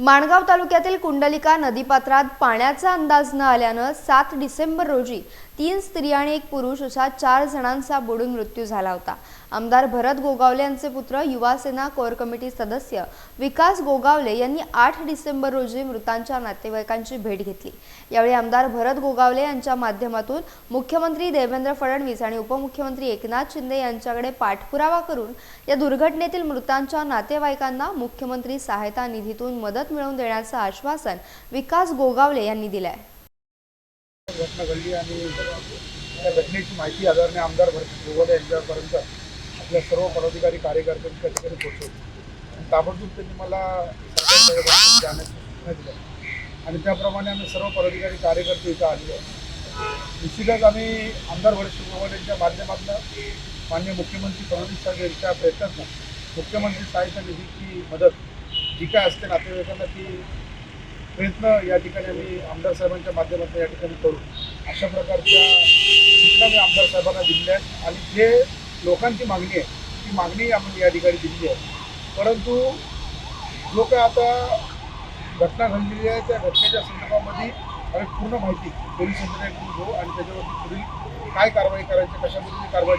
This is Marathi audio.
माणगाव तालुक्यातील कुंडलिका नदीपात्रात पाण्याचा अंदाज न आल्यानं सात डिसेंबर रोजी तीन स्त्री आणि एक पुरुष अशा चार जणांचा बुडून मृत्यू झाला होता. आमदार भरत गोगावले यांचे पुत्र युवासेना कोर कमिटी सदस्य विकास गोगावले यांनी आठ डिसेंबर रोजी मृतांच्या नातेवाईकांची भेट घेतली. यावेळी आमदार भरत गोगावले यांच्या माध्यमातून मुख्यमंत्री देवेंद्र फडणवीस आणि उपमुख्यमंत्री एकनाथ शिंदे यांच्याकडे पाठपुरावा करून या दुर्घटनेतील मृतांच्या नातेवाईकांना मुख्यमंत्री सहायता निधीतून मदत मिळवून देण्याचं आश्वासन विकास गोगावले यांनी दिलं आहे घटना घडली आणि त्या घटनेची माहिती आदरणीय आमदार भरत गोगावले यांच्यापर्यंत आपल्या सर्व पदाधिकारी कार्यकर्त्यांनी त्या ठिकाणी पोहोचवली. आणि ताबडतोब त्यांनी मला जाण्याची सूचना दिल्या आणि त्याप्रमाणे आम्ही सर्व पदाधिकारी कार्यकर्ते इथं आलेलो निश्चितच आम्ही आमदार भरत गोगोले यांच्या माध्यमातून माननीय मुख्यमंत्री फडणवीस साहेब यांच्या प्रयत्नातून मुख्यमंत्री सहायता निधीची मदत जी काय असते नातेवाईकांना ती प्रयत्न या ठिकाणी आम्ही आमदार साहेबांच्या माध्यमातून या ठिकाणी करू. अशा प्रकारच्या सूचना मी आमदार साहेबांना दिलेल्या आहेत. आणि जे लोकांची मागणी आहे ती मागणी आम्ही या ठिकाणी दिलेली आहे. परंतु जो काय आता घटना घडलेली आहे त्या घटनेच्या संदर्भामध्ये आम्ही पूर्ण माहिती पोलीस यंत्रणेकडून घेऊ आणि त्याच्यावरती पुढील काय कारवाई करायची कशा पद्धतीने कारवाई